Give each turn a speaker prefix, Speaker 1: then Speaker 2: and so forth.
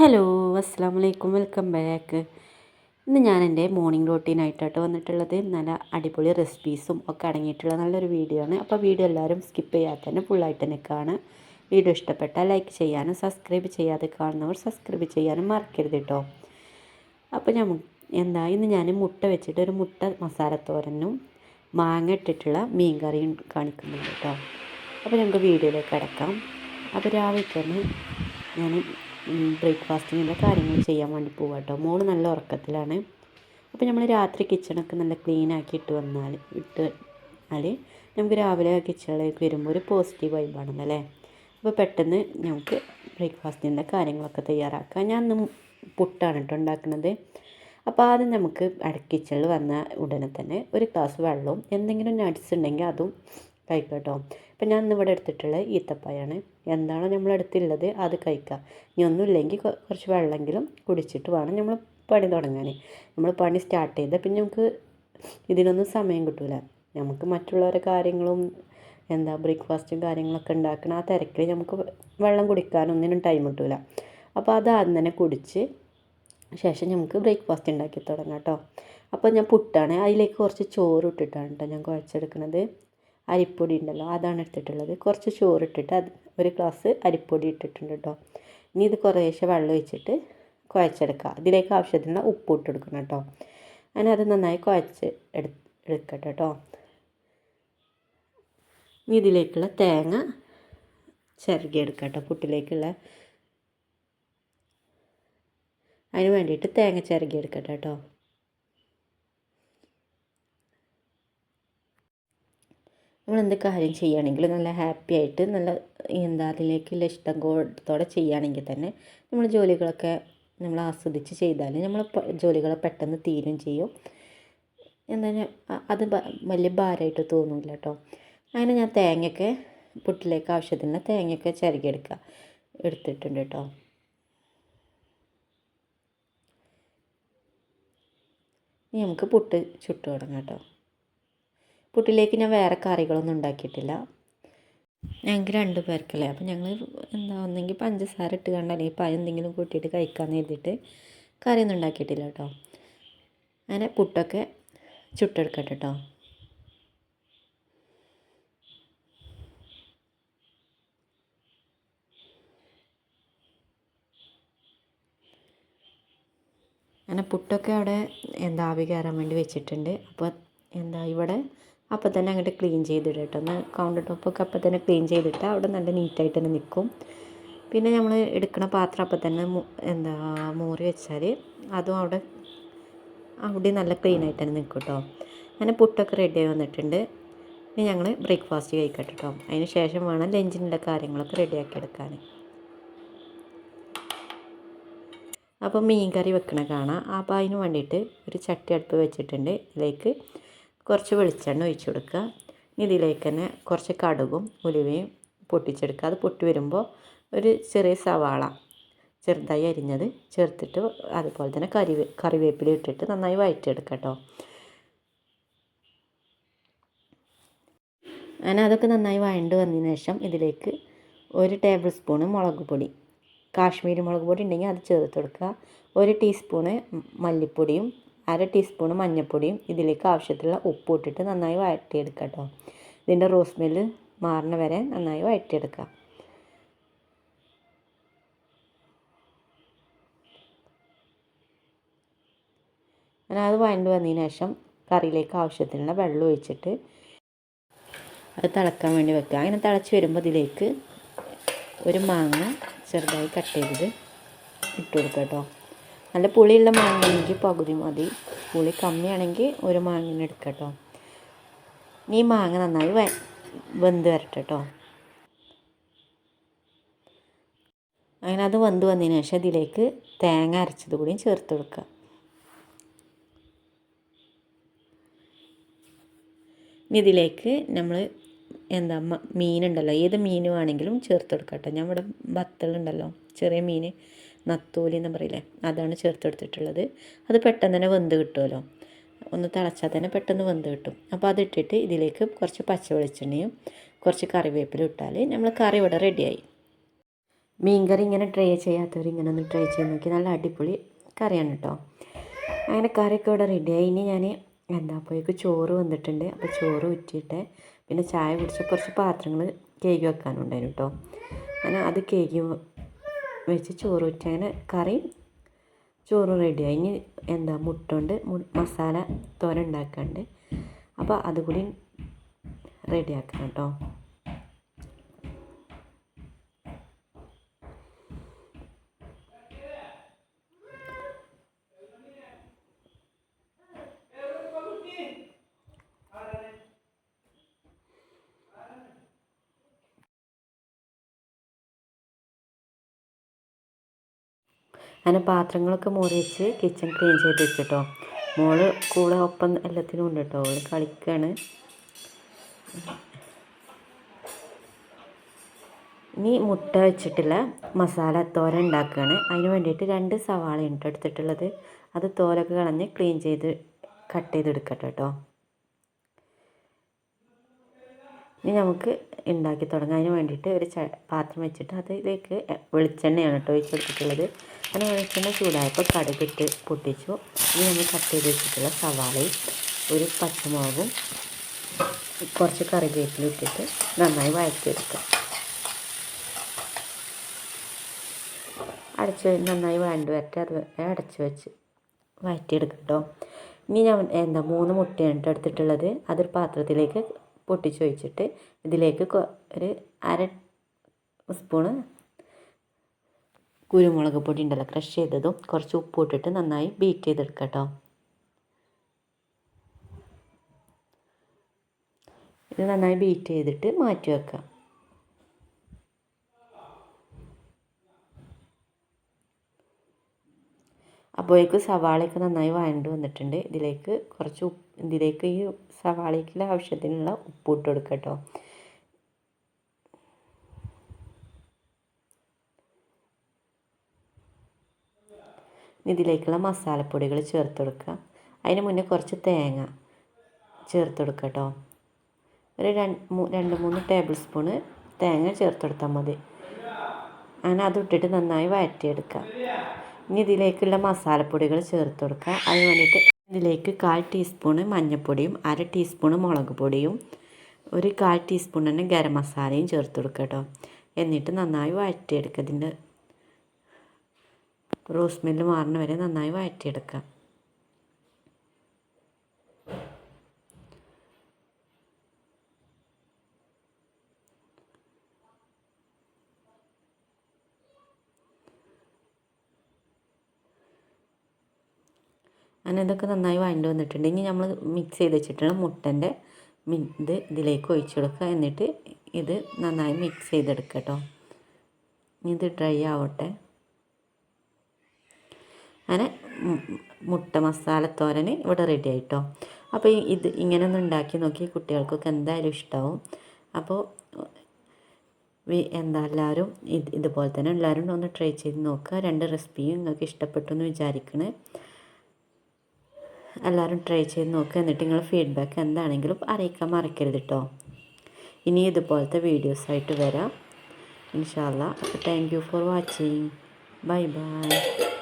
Speaker 1: Hello അസ്സാം വലൈക്കും welcome back. ഇന്ന് ഞാൻ എന്റെ മോർണിംഗ് റൊട്ടീനായിട്ടാണ് വന്നിട്ടുള്ളത്. നല്ല അടിപൊളി റെസിപ്പീസും ഒക്കെ അടങ്ങിയിട്ടുള്ള നല്ലൊരു വീഡിയോ ആണ്. അപ്പോൾ വീഡിയോ എല്ലാവരും സ്കിപ്പ് ചെയ്യാതെ തന്നെ ഫുള്ളായിട്ട് തന്നെ കാണുക വീഡിയോ ഇഷ്ടപ്പെട്ടാൽ ലൈക്ക് ചെയ്യാനും സബ്സ്ക്രൈബ് ചെയ്യാതെ കാണുന്നവർ സബ്സ്ക്രൈബ് ചെയ്യാനും മറക്കരുത് കേട്ടോ. അപ്പോൾ ഞാൻ എന്താ ഇന്ന് ഞാൻ മുട്ട വെച്ചിട്ട് ഒരു മുട്ട മസാലത്തോരനും മാങ്ങ ഇട്ടിട്ടുള്ള മീൻ കറിയും കാണിക്കുന്നുണ്ട് കേട്ടോ. അപ്പോൾ നമുക്ക് വീഡിയോയിലേക്ക് കിടക്കാം. അപ്പോൾ രാവിലെ തന്നെ ഞാൻ ബ്രേക്ക്ഫാസ്റ്റിനുള്ള കാര്യങ്ങൾ ചെയ്യാൻ വേണ്ടി പോവാം കേട്ടോ മോൾ നല്ല ഉറക്കത്തിലാണ്. അപ്പോൾ നമ്മൾ രാത്രി കിച്ചണൊക്കെ നല്ല ക്ലീൻ ആക്കി ഇട്ട് വന്നാൽ ഇട്ട് വന്നാൽ നമുക്ക് രാവിലെ കിച്ചണിലേക്ക് വരുമ്പോൾ ഒരു പോസിറ്റീവ് വൈബാണല്ലോ അപ്പോൾ പെട്ടെന്ന് നമുക്ക് ബ്രേക്ക്ഫാസ്റ്റിന്റെ കാര്യങ്ങളൊക്കെ തയ്യാറാക്കാം. ഞാൻ ഇന്ന് പുട്ടാണ് കേട്ടോ ഉണ്ടാക്കുന്നത്. അപ്പോൾ ആദ്യം നമുക്ക് കിച്ചണിൽ വന്ന ഉടനെ തന്നെ ഒരു ഗ്ലാസ് വെള്ളവും എന്തെങ്കിലും നട്ട്സ് ഉണ്ടെങ്കിൽ അതും കഴിക്കാം കേട്ടോ ഇപ്പം ഞാൻ ഇന്നിവിടെ എടുത്തിട്ടുള്ളത് ഈത്തപ്പഴമാണ് എന്താണോ നമ്മൾ അടുത്തുള്ളത് അത് കഴിക്കുക. ഇനി ഒന്നുമില്ലെങ്കിൽ കുറച്ച് വെള്ളമെങ്കിലും കുടിച്ചിട്ട് വേണം നമ്മൾ പണി തുടങ്ങാൻ. നമ്മൾ പണി സ്റ്റാർട്ട് ചെയ്താൽ പിന്നെ നമുക്ക് ഇതിനൊന്നും സമയം കിട്ടില്ല നമുക്ക് മറ്റുള്ളവരുടെ കാര്യങ്ങളും എന്താ ബ്രേക്ക്ഫാസ്റ്റും കാര്യങ്ങളൊക്കെ ഉണ്ടാക്കണം ആ തിരക്കിൽ നമുക്ക് വെള്ളം കുടിക്കാനൊന്നിനും ടൈം കിട്ടില്ല അപ്പോൾ അത് ആദ്യം തന്നെ കുടിച്ച് ശേഷം നമുക്ക് ബ്രേക്ക്ഫാസ്റ്റ് ഉണ്ടാക്കി തുടങ്ങാം കേട്ടോ. അപ്പോൾ ഞാൻ പുട്ടാണ്. അതിലേക്ക് കുറച്ച് ചോറ് ഇട്ടിട്ടാണ് കേട്ടോ ഞാൻ കുഴച്ചെടുക്കുന്നത് അരിപ്പൊടി ഉണ്ടല്ലോ അതാണ് എടുത്തിട്ടുള്ളത്. കുറച്ച് ചോറിട്ടിട്ട് അത് ഒരു ഗ്ലാസ് അരിപ്പൊടി ഇട്ടിട്ടുണ്ട് കേട്ടോ ഇനി ഇത് കുറേശ്ശെ വെള്ളം ഒഴിച്ചിട്ട് കുഴച്ചെടുക്കുക ഇതിലേക്ക് ആവശ്യത്തിന് ഉപ്പ് ഇട്ട് കൊടുക്കണം കേട്ടോ അങ്ങനെ അത് നന്നായി കുഴച്ച് എടു എടുക്കട്ടെ കേട്ടോ ഇനി ഇതിലേക്കുള്ള തേങ്ങ ചിരകി പുട്ടിലേക്കുള്ള. അതിന് വേണ്ടിയിട്ട് തേങ്ങ ചിരകി എടുക്കട്ടെ കേട്ടോ നമ്മൾ എന്ത് കാര്യം ചെയ്യുകയാണെങ്കിലും നല്ല ഹാപ്പി ആയിട്ട് നല്ല എന്താ അതിലേക്കുള്ള ഇഷ്ടം കൂടത്തോടെ ചെയ്യുകയാണെങ്കിൽ തന്നെ നമ്മൾ ജോലികളൊക്കെ നമ്മൾ ആസ്വദിച്ച് ചെയ്താൽ നമ്മൾ ജോലികൾ പെട്ടെന്ന് തീരും ചെയ്യും. എന്താ അത് വലിയ ഭാരമായിട്ട് തോന്നില്ല കേട്ടോ. അങ്ങനെ ഞാൻ തേങ്ങയൊക്കെ പുട്ടിലേക്ക് ആവശ്യത്തിന് തേങ്ങയൊക്കെ ചിരകിയെടുക്കുക എടുത്തിട്ടുണ്ട് കേട്ടോ. ഇനി നമുക്ക് പുട്ട് ചുട്ടു തുടങ്ങാം കേട്ടോ. പുട്ടിലേക്ക് ഞാൻ വേറെ കറികളൊന്നും ഉണ്ടാക്കിയിട്ടില്ല. ഞങ്ങൾക്ക് രണ്ട് പേർക്കല്ലേ. അപ്പോൾ ഞങ്ങൾ എന്താ ഒന്നെങ്കിൽ പഞ്ചസാര ഇട്ട് കണ്ട അല്ലെങ്കിൽ പഴം എന്തെങ്കിലും കൂട്ടിയിട്ട് കഴിക്കാമെന്ന് എഴുതിയിട്ട് കറിയൊന്നും ഉണ്ടാക്കിയിട്ടില്ല കേട്ടോ. അങ്ങനെ പുട്ടൊക്കെ ചുട്ടെടുക്കട്ടെ കേട്ടോ. അങ്ങനെ പുട്ടൊക്കെ അവിടെ എന്താ ആവി കയറാൻ വേണ്ടി വെച്ചിട്ടുണ്ട്. അപ്പോൾ എന്താ ഇവിടെ അപ്പം തന്നെ അങ്ങോട്ട് ക്ലീൻ ചെയ്തിടുക കേട്ടോ. ഒന്ന് കൗണ്ടർ ടോപ്പൊക്കെ അപ്പോൾ തന്നെ ക്ലീൻ ചെയ്തിട്ട് അവിടെ നല്ല നീറ്റായിട്ട് തന്നെ നിൽക്കും. പിന്നെ നമ്മൾ എടുക്കുന്ന പാത്രം അപ്പം തന്നെ എന്താ മൂറി വെച്ചാൽ അതും അവിടെ അവിടെ നല്ല ക്ലീൻ ആയിട്ട് തന്നെ നിൽക്കും കേട്ടോ. അങ്ങനെ പുട്ടൊക്കെ റെഡിയായി വന്നിട്ടുണ്ട്. ഇനി ഞങ്ങൾ ബ്രേക്ക്ഫാസ്റ്റ് കഴിക്കട്ടെ കേട്ടോ. അതിന് ശേഷം വേണം ലഞ്ചിനുള്ള കാര്യങ്ങളൊക്കെ റെഡിയാക്കി എടുക്കാൻ. അപ്പോൾ മീൻ കറി വെക്കണ കാണാം. അപ്പോൾ അതിന് വേണ്ടിയിട്ട് ഒരു ചട്ടി അടുപ്പ് വെച്ചിട്ടുണ്ട്. ഇതിലേക്ക് കുറച്ച് വെളിച്ചെണ്ണ ഒഴിച്ച് കൊടുക്കുക. ഇതിലേക്ക് തന്നെ കുറച്ച് കടുകും ഉലുവയും പൊട്ടിച്ചെടുക്കുക. അത് പൊട്ടി വരുമ്പോൾ ഒരു ചെറിയ സവാള ചെറുതായി അരിഞ്ഞത് ചേർത്തിട്ട് അതുപോലെ തന്നെ കറി കറിവേപ്പില ഇട്ടിട്ട് നന്നായി വഴറ്റിയെടുക്കുക കേട്ടോ. അങ്ങനെ അതൊക്കെ നന്നായി വഴണ്ട് വന്നതിന് ശേഷം ഇതിലേക്ക് ഒരു ടേബിൾ സ്പൂണ് മുളക് പൊടി കാശ്മീരി മുളക് പൊടി ഉണ്ടെങ്കിൽ അത് ചേർത്ത് കൊടുക്കുക. ഒരു ടീസ്പൂണ് മല്ലിപ്പൊടിയും അര ടീസ്പൂൺ മഞ്ഞൾപ്പൊടിയും ഇതിലേക്ക് ആവശ്യത്തിലുള്ള ഉപ്പ് ഇട്ടിട്ട് നന്നായി വഴറ്റിയെടുക്കുക കേട്ടോ ഇതിന്റെ റോസ് മില്ല് മാറണ വരെ നന്നായി വഴറ്റിയെടുക്കുക അങ്ങനെ അത് വഴണ്ട് വന്നതിന് ശേഷം കറിയിലേക്ക് ആവശ്യത്തിനുള്ള വെള്ളം ഒഴിച്ചിട്ട് അത് തിളക്കാൻ വേണ്ടി വെക്കുക. അങ്ങനെ തിളച്ച് വരുമ്പോൾ ഇതിലേക്ക് ഒരു മാങ്ങ ചെറുതായി കട്ട് ചെയ്തത് ഇട്ട് കൊടുക്കാം കേട്ടോ. നല്ല പുളിയുള്ള മാങ്ങയാണെങ്കിൽ പകുതി മതി. പുളി കമ്മിയാണെങ്കിൽ ഒരു മാങ്ങനെ എടുക്കുക കേട്ടോ ഈ മാങ്ങ നന്നായി വെന്ത് വരട്ടെ കേട്ടോ അങ്ങനെ അത് വെന്ത് വന്നതിന് ശേഷം ഇതിലേക്ക് തേങ്ങ അരച്ചത് കൂടിയും ചേർത്ത് കൊടുക്കുക. ഇനി ഇതിലേക്ക് നമ്മൾ എന്താ മീനുണ്ടല്ലോ. ഏത് മീൻ വേണമെങ്കിലും ചേർത്ത് കൊടുക്കാം കേട്ടോ ഞാൻ ഇവിടെ ബത്തളുണ്ടല്ലോ ചെറിയ മീൻ നത്തോലി എന്ന് പറയില്ലേ? അതാണ് ചേർത്തെടുത്തിട്ടുള്ളത്. അത് പെട്ടെന്ന് തന്നെ വെന്ത് കിട്ടുമല്ലോ ഒന്ന് തിളച്ചാൽ തന്നെ പെട്ടെന്ന് വെന്ത് കിട്ടും. അപ്പോൾ അതിട്ടിട്ട് ഇതിലേക്ക് കുറച്ച് പച്ച വെളിച്ചെണ്ണയും കുറച്ച് കറിവേപ്പിലും ഇട്ടാൽ നമ്മൾ കറി ഇവിടെ റെഡിയായി. മീൻകറി ഇങ്ങനെ ട്രൈ ചെയ്യാത്തവർ ഇങ്ങനെ ഒന്ന് ട്രൈ ചെയ്ത് നോക്കി. നല്ല അടിപൊളി കറിയാണ് കേട്ടോ. അങ്ങനെ കറിയൊക്കെ ഇവിടെ റെഡിയായി. ഇനി ഞാൻ എന്താ അപ്പോഴേക്ക് ചോറ് വന്നിട്ടുണ്ട്. അപ്പോൾ ചോറ് ഉറ്റിയിട്ട് പിന്നെ ചായ കുടിച്ച കുറച്ച് പാത്രങ്ങൾ കേക്ക് വെക്കാനുണ്ടായിരുന്നു കേട്ടോ. അങ്ങനെ അത് കേക്ക് വെച്ച് ചോറ് വെച്ച് അങ്ങനെ കറി ചോറ് റെഡിയായി ഇനി എന്താ മുട്ട കൊണ്ട് മസാല തോര ഉണ്ടാക്കാണ്ട് അപ്പോൾ അതുകൂടി റെഡിയാക്കണം കേട്ടോ അങ്ങനെ പാത്രങ്ങളൊക്കെ മൂടി വെച്ച് കിച്ചൺ ക്ലീൻ ചെയ്ത് വെച്ചിട്ടോ. മോൾ കൂടെ ഒപ്പം എല്ലാത്തിനും ഉണ്ട് കേട്ടോ അവൾ കളിക്കുകയാണ് ഇനി മുട്ട വെച്ചിട്ടുള്ള മസാല തോര ഉണ്ടാക്കുകയാണ് അതിന് വേണ്ടിയിട്ട് രണ്ട് സവാള ഉണ്ട് എടുത്തിട്ടുള്ളത്. അത് തോലൊക്കെ കളഞ്ഞ് ക്ലീൻ ചെയ്ത് കട്ട് ചെയ്തെടുക്കട്ടെ കേട്ടോ ഇനി നമുക്ക് ഉണ്ടാക്കി തുടങ്ങാൻ അതിന് വേണ്ടിയിട്ട് ഒരു പാത്രം വെച്ചിട്ട് അതിലേക്ക് വെളിച്ചെണ്ണയാണ് കേട്ടോ ഒഴിച്ചെടുത്തിട്ടുള്ളത് അങ്ങനെ വെളിച്ചെണ്ണ ചൂടായപ്പോൾ കടുകിട്ട് പൊട്ടിച്ചു. ഇനി നമ്മൾ കട്ട് ചെയ്ത് വെച്ചിട്ടുള്ള സവാളയും ഒരു പച്ചമുളകും കുറച്ച് കറിവേപ്പില ഇട്ടിട്ട് നന്നായി വഴറ്റിയെടുക്കാം. അടച്ച് നന്നായി വഴണ്ട് വരട്ടെ അത് അടച്ച് വെച്ച് വഴറ്റിയെടുക്കാം ഇനി ഞാൻ എന്താ മൂന്ന് മുട്ടയാണ് എടുത്തിട്ടുള്ളത്. അതൊരു പാത്രത്തിലേക്ക് പൊട്ടിച്ച് വെച്ചിട്ട് ഇതിലേക്ക് ഒരു അര സ്പൂണ് കുരുമുളക് പൊടി ഉണ്ടല്ലോ ക്രഷ് ചെയ്തതും കുറച്ച് ഉപ്പ് ഇട്ടിട്ട് നന്നായി ബീറ്റ് ചെയ്തെടുക്കുക കേട്ടോ ഇത് നന്നായി ബീറ്റ് ചെയ്തിട്ട് മാറ്റി വെക്കാം. അപ്പോഴേക്ക് സവാളയൊക്കെ നന്നായി വഴണ്ട് വന്നിട്ടുണ്ട്. ഇതിലേക്ക് കുറച്ച് ഉപ്പ് ഇതിലേക്ക് ഈ സവാളയ്ക്കുള്ള ആവശ്യത്തിനുള്ള ഉപ്പ് ഇട്ട് കൊടുക്കുക കേട്ടോ ഇതിലേക്കുള്ള മസാലപ്പൊടികൾ ചേർത്ത് കൊടുക്കുക. അതിന് മുന്നേ കുറച്ച് തേങ്ങ ചേർത്ത് കൊടുക്കുക കേട്ടോ. ഒരു രണ്ട് മൂന്ന് ടേബിൾ സ്പൂണ് തേങ്ങ ചേർത്ത് കൊടുത്താൽ മതി. അങ്ങനെ അതിട്ടിട്ട് നന്നായി വഴറ്റിയെടുക്കുക. ഇനി ഇതിലേക്കുള്ള മസാലപ്പൊടികൾ ചേർത്ത് കൊടുക്കുക. അതിന് വേണ്ടിയിട്ട് ഇതിലേക്ക് കാൽ ടീസ്പൂണ് മഞ്ഞൾപ്പൊടിയും അര ടീസ്പൂണ് മുളക് പൊടിയും ഒരു കാൽ ടീസ്പൂൺ തന്നെ ഗരം മസാലയും ചേർത്ത് കൊടുക്കുക കേട്ടോ. എന്നിട്ട് നന്നായി വഴറ്റിയെടുക്കുക. ഇതിന്റെ റോസ് സ്മെല്ല് മാറുന്ന വരെ നന്നായി വഴറ്റിയെടുക്കുക അങ്ങനെ ഇതൊക്കെ നന്നായി വഴണ്ട് വന്നിട്ടുണ്ട്. ഇനി നമ്മൾ മിക്സ് ചെയ്ത് വെച്ചിട്ടുള്ള മുട്ടന്റെ ഇത് ഇതിലേക്ക് ഒഴിച്ചു കൊടുക്കുക. എന്നിട്ട് ഇത് നന്നായി മിക്സ് ചെയ്തെടുക്കുക കേട്ടോ. ഇത് ഡ്രൈ ആവട്ടെ. അങ്ങനെ മുട്ട മസാല തോരൻ ഇവിടെ റെഡി ആയിട്ടോ. അപ്പോൾ ഇത് ഇങ്ങനെ ഒന്ന് ഉണ്ടാക്കി നോക്കി കുട്ടികൾക്കൊക്കെ എന്തായാലും ഇഷ്ടമാവും അപ്പോൾ എന്താ എല്ലാവരും ഇത് ഇതുപോലെ തന്നെ എല്ലാവരും ഒന്ന് ട്രൈ ചെയ്ത് നോക്കുക. രണ്ട് റെസിപ്പിയും നിങ്ങൾക്ക് ഇഷ്ടപ്പെട്ടു എന്ന് വിചാരിക്കണേ. എല്ലാവരും ട്രൈ ചെയ്ത് നോക്കുക എന്നിട്ട് നിങ്ങൾ ഫീഡ്ബാക്ക് എന്താണെങ്കിലും അറിയിക്കാൻ മറക്കരുത് കേട്ടോ ഇനി ഇതുപോലത്തെ വീഡിയോസായിട്ട് വരാം. ഇൻഷാല്ല അപ്പോൾ thank you for watching bye bye